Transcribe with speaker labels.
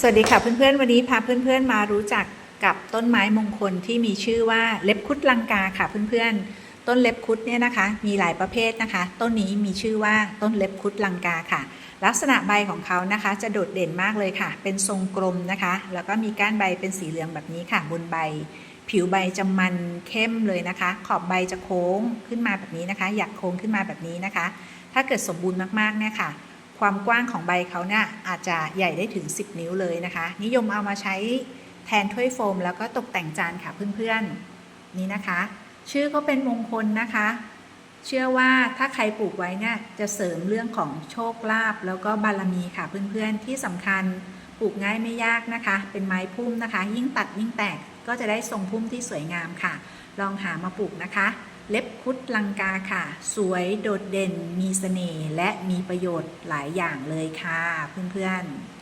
Speaker 1: สวัสดีค่ะเพื่อนๆ วันนี้พาเพื่อนๆมารู้จักกับต้นไม้มงคลที่มีชื่อว่าเล็บคุดลังกาค่ะเพื่อนๆ ต้นเล็บคุดเนี่ยนะคะ มีหลายประเภทนะคะ ต้นนี้มีชื่อว่าต้นเล็บคุดลังกาค่ะ ลักษณะใบของเขานะคะ จะโดดเด่นมากเลยค่ะ เป็นทรงกลมนะคะ แล้วก็มีก้านใบเป็นสีเหลืองแบบนี้ค่ะ บนใบ ผิวใบจะมันเข้มเลยนะคะ ขอบใบจะโค้งขึ้นมาแบบนี้นะคะ อยากโค้งขึ้นมาแบบนี้นะคะ ถ้าเกิดสมบูรณ์มากๆเนี่ยค่ะ ความกว้างของใบเขาเนี่ยอาจจะใหญ่ได้ถึง 10 นิ้วเลยนะคะ นิยมเอามาใช้แทนถ้วยโฟม แล้วก็ตกแต่งจานค่ะเพื่อนๆนี่นะคะ ชื่อก็เป็นมงคลนะคะ เชื่อว่าถ้าใครปลูกไว้เนี่ยจะเสริมเรื่องของโชคลาภแล้วก็บารมีค่ะเพื่อนๆที่สำคัญปลูกง่ายไม่ยากนะคะ เป็นไม้พุ่มนะคะ ยิ่งตัดยิ่งแตกก็จะได้ทรงพุ่มที่สวยงามค่ะ ลองหามาปลูกนะคะ เล็บคุดลังกาค่ะ สวยโดดเด่นมีเสน่ห์และมีประโยชน์หลายอย่างเลยค่ะ เพื่อนๆ